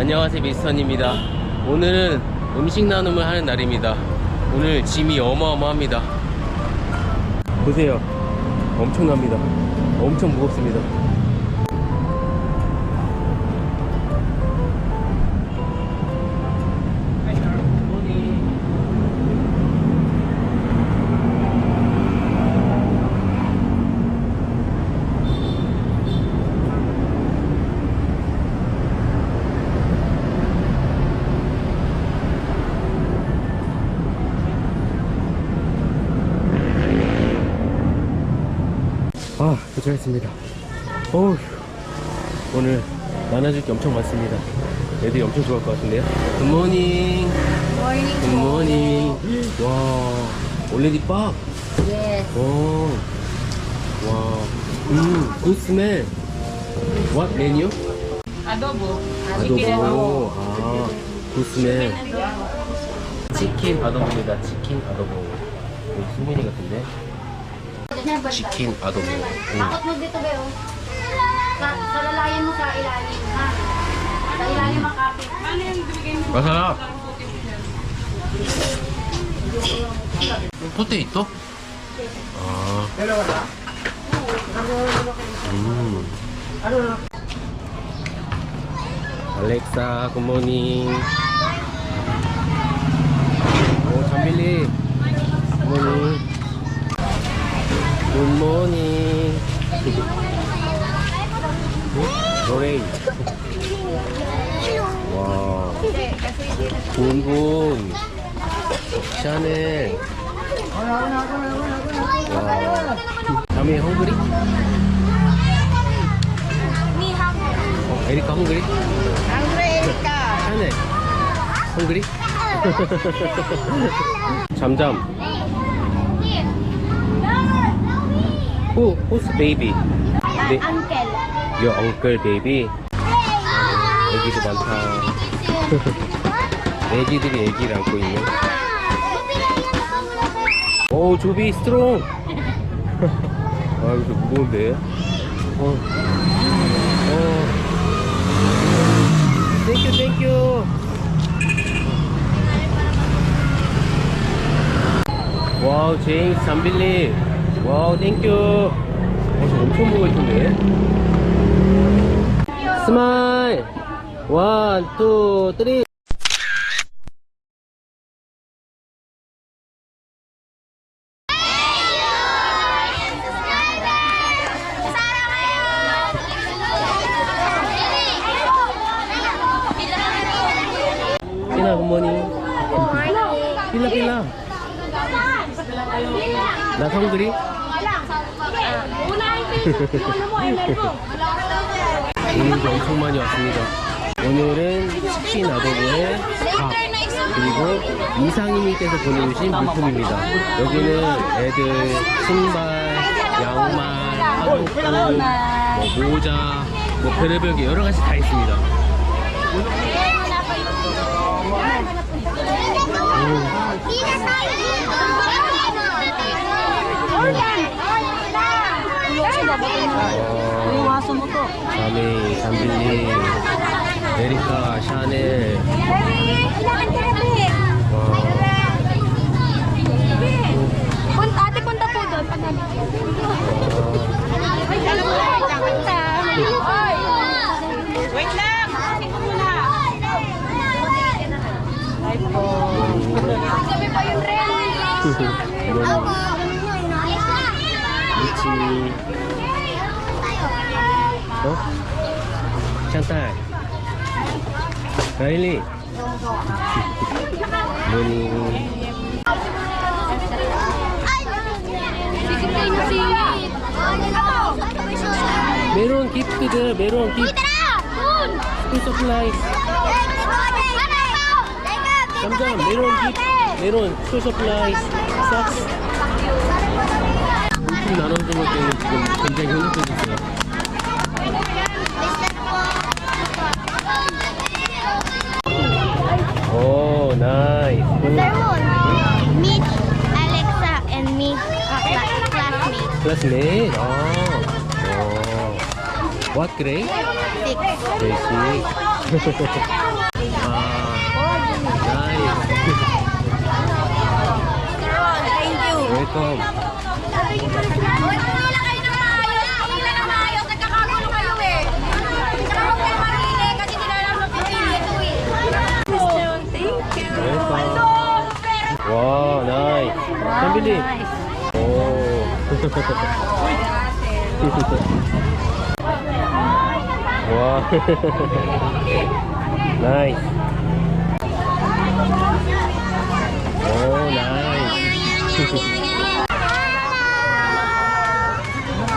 안녕하세요 미스터입니다. 오늘은 음식 나눔을 하는 날입니다. 오늘 짐이 어마어마합니다. 보세요. 엄청납니다. 엄청 무겁습니다 아 도착했습니다 어휴 오늘 나눠줄 게 엄청 많습니다 애들이 엄청 좋아할 것 같은데요 굿모닝 Morning. 굿모닝 와 올레디 밥 Yes. 오. 와. 음, good smell. What menu? Adobo. 아도보. 아, good smell. 치킨 아도보입니다. 치킨 아도보. 여기 수민이 같은데? chicken adobo. Mm. Takot mo dito ba oh. yun? Sa lalayan mo sa ilalim, ha? Sa ilalim ang. Ano yung binigay mo? Masarap. Puti ito? Ah. Mm. Alexa, good morning. Oh, Chamili. Good morning. 굿모닝. 노레이. 와. 곤곤. 샤넬. 와. 다음에 헝그리? 어, 에리카 헝그리? 샤넬. 헝그리? 잠잠. 후, who's baby? 네, Uncle. your uncle baby. 애기도 많다. 애기들이 애기를 안고 있네. 오, 조비 스트롱. 아, 이거 좀 무거운데. 어. 어. 땡큐, 땡큐. 와우, 제임스 잠빌리. 와우, 땡큐. 어, 저 엄청 무거울 텐데. 스마일. 원, 투, 쓰리. Pila, good morning. Pila, pila. 나 성그리? 오늘도 엄청 많이 왔습니다. 오늘은 치킨 아도보의 밥 그리고 이상희님께서 보내주신 물품입니다. 여기는 애들 신발, 양말, 화장품, 뭐 모자, 뭐 별의별 게 여러 가지 다 있습니다. Yung Kami sambil ni Erika Chanel. Punta, ate punta po doon. Wait lang. Punta. Wait lang. Ay po. Sabi pa yung rent. Ako si... No? Chantal. Riley. Morning. Meron, keep to there. Meron, keep. Piece of life. Come down, meron, keep. Meron, piece of life. Sucks. Dun! 스쿨 서플라이. 깜짝 메론 기프트. 메론 스쿨 서플라이. 삭스. 물품 나눠주는 것 때문에 지금 굉장히 행복해졌어요. 오, 나이스. Meet Alexa and me classmate. classmate. 아. 오. What grade? Six. Grade six. 나이스. Wow, nice. Oh. Wow, nice. Oh. wow. nice. Oh, nice.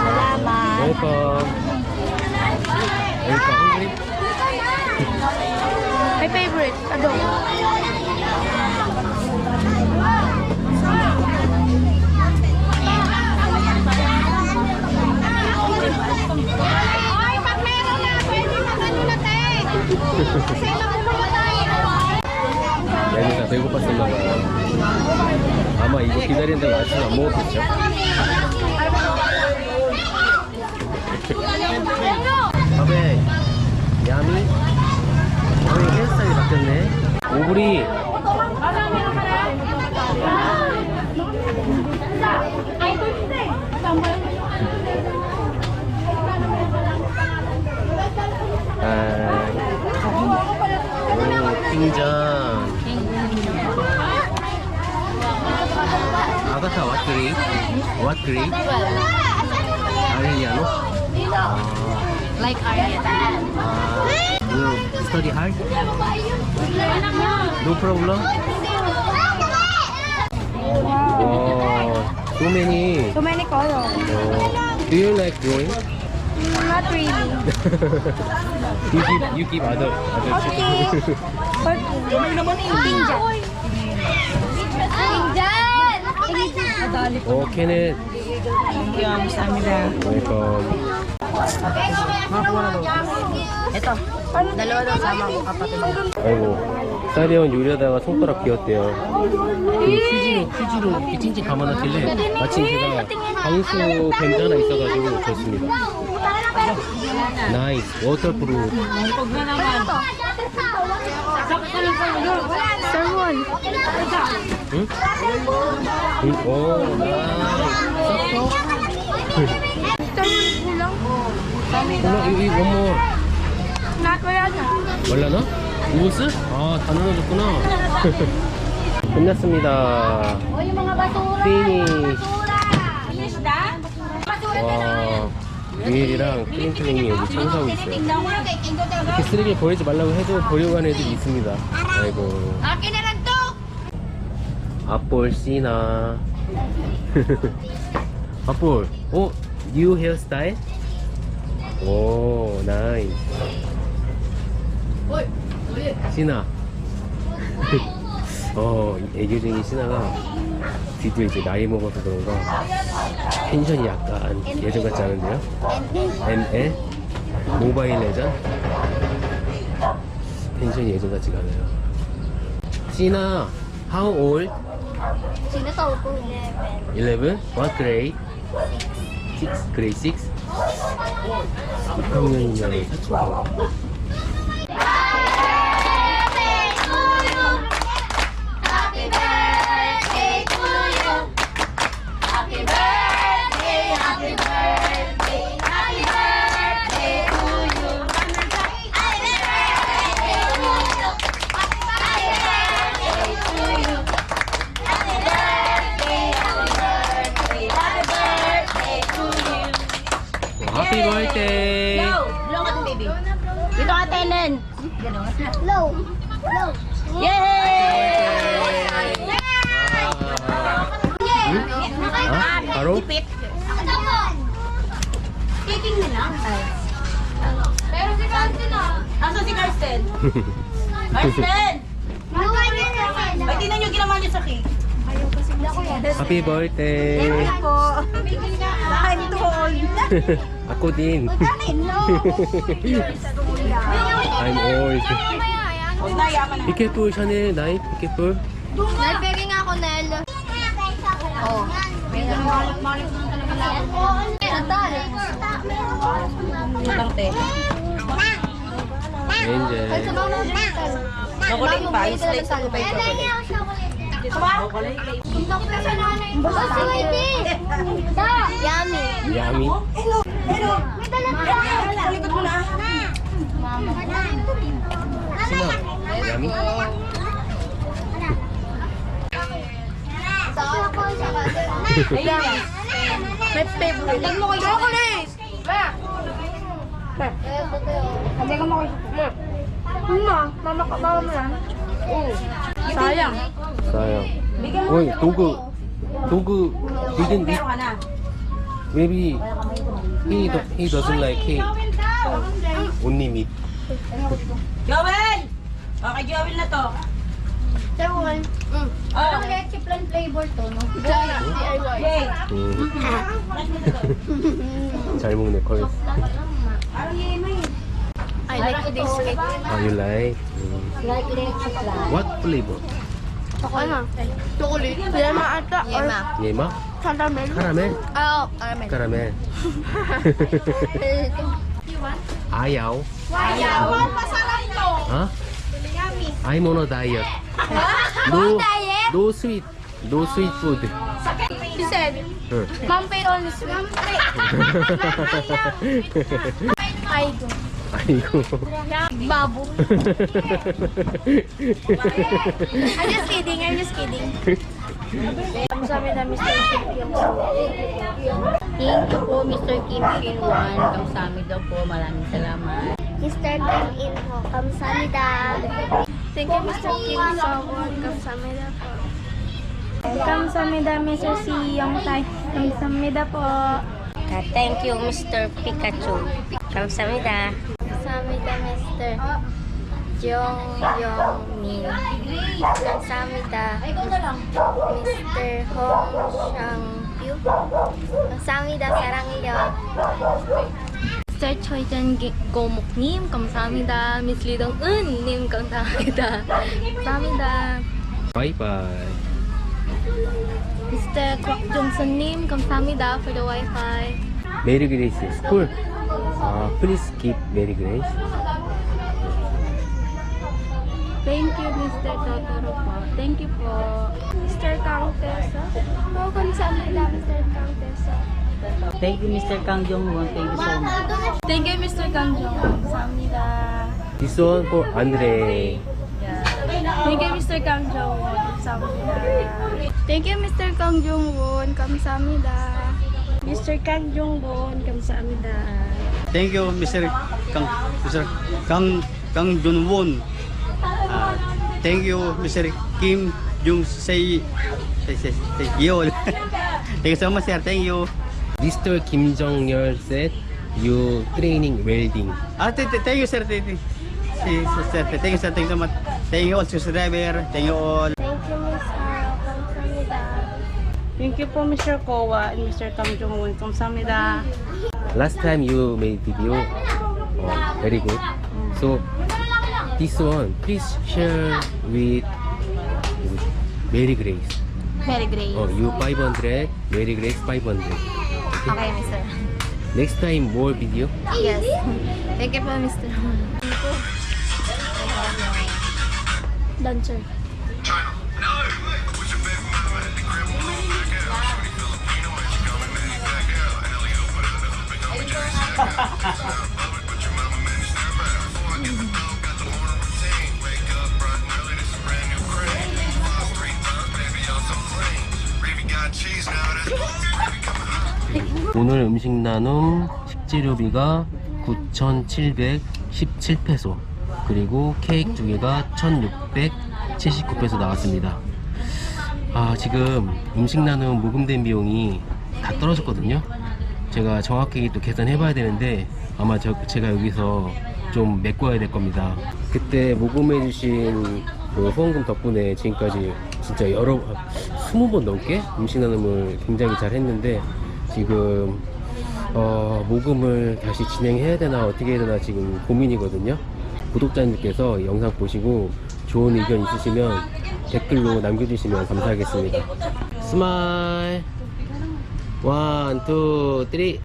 eh. Eh. 웰컴. 웰컴. 헝그리? My favorite. Adobo. Ay, pag meron na, pwede mag-ano na, te. Kasi makukuha tayo. 얘네가 배고팠었나 봐요. 아마 이거 기다린다고 아침 안 먹었겠죠? 아베, 야미? 아베 헤어스타일이 바뀌었네. 오브리. 아, 오, 킹전. 아가타 what grade? What grade? 아레리아노? 아, Like Aryan. You study hard? No problem? Wow. Too many. Too many colors. Oh. Do you like drawing? Mm, not really. you keep, you keep other other. Okay. but Ninja. Ninja. Oh, Kenneth. 감사합니다. 아이고 사리온 요리하다가 손가락 비었대요. 그 휴지로 휴지로 이렇게 감아놨길래 마침 제가 방수 뱀자 하나 있어가지고 줬습니다. 나이스 워터프루프 응? 응? 오 이, 이 원모. 몰라나? 우스? 아 다 나눠줬구나 끝났습니다 na 와 유일이랑 크림클링이 여기 청소하고 있어요. 이렇게 쓰레기 버리지 말라고 해도 버리고 가는 애들이 있습니다 아이고. 앞볼 씨나 앞볼 어? 뉴 헤어스타일? 오 나이스 씨나 어 애교쟁이 씨나가 드디어 이제 나이 먹어서 그런가 텐션이 약간 예전 같지 않은데요? ML? 모바일 레전? 텐션이 예전 같지가 않아요 씨나 how old? Sino to ko? 11? What grade? 6? grade 6? 6학년이면 사춘 ano? Low. Low. Yay! Ah, Karo? Taking na lang. Pero si Carsten ah. Asa si Carsten? Carsten! Ay, tingnan nyo ginawa niyo sa cake. Ayaw kasi ko yan. Happy birthday! Thank you po. I'm too old. Ako din. Magaling, no? I'm old. Ikipul siya ni Nay. Ikipul. Nel, peging ako, Nel. Oo. May nang malik na talaga lang. Natal. Ibang te. Angel. Chocolate pa. Yung slice ko ba yung chocolate? Basta si Whitey! Da! Yummy! Yummy? Hello! Hello! May talaga! Sa likod mo na! Sino? Yami? Ayun. May favorite. Tag mo kayo. Chocolates! Ma! Ma. Hindi ka makuha. Ma. Ma. Mama ka. Mama mo na. Oo. Sayang. Sayang. Uy, tugo. Tugo didn't eat. Maybe he, he doesn't like cake. Only meat. Joel! Okay, Joel na to. Chocolate. Mm. Oh. leche plan flavor to, no? DIY. Hey. 음. 잘 먹네 걸. I like this cake. Ah, you like? Mm. Like leche plan. What flavor? Ano? Chocolate. Yema ata. Yema. 예마? Caramel. 카라멜? Oh, caramel. 카라멜. Ayaw? Ayaw. Masalanto. Ha? I'm on a diet. Do, do sweet. Do sweet food. Oh. She said. Mom paid only sweet. Mom paid. Aigo. Aigo. Babu. I'm just kidding. I'm just kidding. Sabi na Mr. Kim Kim Thank you po, Mr. Kim Shin-wan. Kamsahamnida po. Maraming salamat. Mr. Kim In Ho, kamsamida. Thank you, Mr. Kim Sawon, kamsamida po. Kamsamida, Mr. Si Yong Tai. Kamsamida po. Thank you, Mr. Pikachu. Kamsahamnida. Kamsamida, Mr. Mr. Hong Shang Pyu. 감사합니다. 사랑해요. Choi Jan 고목님 감사합니다. Lee Dong-eun 감사합니다. 감사합니다. 바이바이. Kwak Johnson-님 감사합니다 for the Wi-Fi. 메리 그레이스 스쿨. 아, please keep 메리 그레이스. Thank you, Mr. Totoro po. Thank you po. Mr. Kang Tesa. Oh, kung saan nila, Mr. Kang Thank you, Mr. Kang Jong Won. Thank you so much. Thank you, Mr. Kang Jong Won. Samnida. This one Andre. Thank you, Mr. Kang Jong Won. Samnida. Thank you, Mr. Kang Jong Won. Kamsamida. Mr. Kang Jong Won. Kamsamida. Thank you, Mr. Kang, Mr. Kang, Kang Jong Won. Thank you, Mr. Kim Jung Sei. Thank you. Thank you so much, sir. Thank you. Mr. Kim Jong Yeol said you training welding. Ah, thank you, sir. Thank you, sir. Thank you, sir. Thank you so much. Thank you all, subscriber. Thank you all. Thank you, Miss uh, Thank you for Mr. Kowa and Mr. Tom Jong-un. Kamsamida. Last time you made video, oh, very good. So this one please share with Mary Grace. Mary Grace. Oh, you 500, Mary Grace 500. Okay, Mr. Next time more video. Yes. Thank you po, Mr. Dancer. 오늘 음식 나눔 식재료비가 9,717페소 그리고 케이크 두 개가 1,679페소 나왔습니다. 아 지금 음식 나눔 모금된 비용이 다 떨어졌거든요. 제가 정확히 또 계산해 봐야 되는데 아마 저, 제가 여기서 좀 메꿔야 될 겁니다. 그때 모금해 주신 그 후원금 덕분에 지금까지 진짜 여러 20번 넘게 음식 나눔을 굉장히 잘 했는데 지금 어, 모금을 다시 진행해야 되나 어떻게 해야 되나 지금 고민이거든요. 구독자님께서 영상 보시고 좋은 의견 있으시면 댓글로 남겨주시면 감사하겠습니다. 스마일 원, 투, 쓰리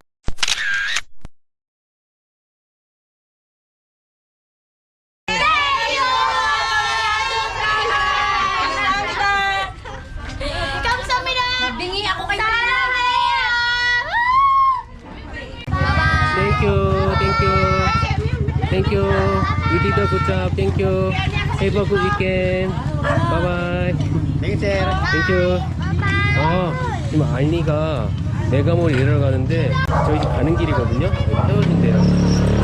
good job. Thank you. Have a good weekend. Bye bye. Thank you, sir. Thank you. 아, 지금 알리가 메가몰 일하러 가는데 저희 집 가는 길이거든요. 여기 태워준대요.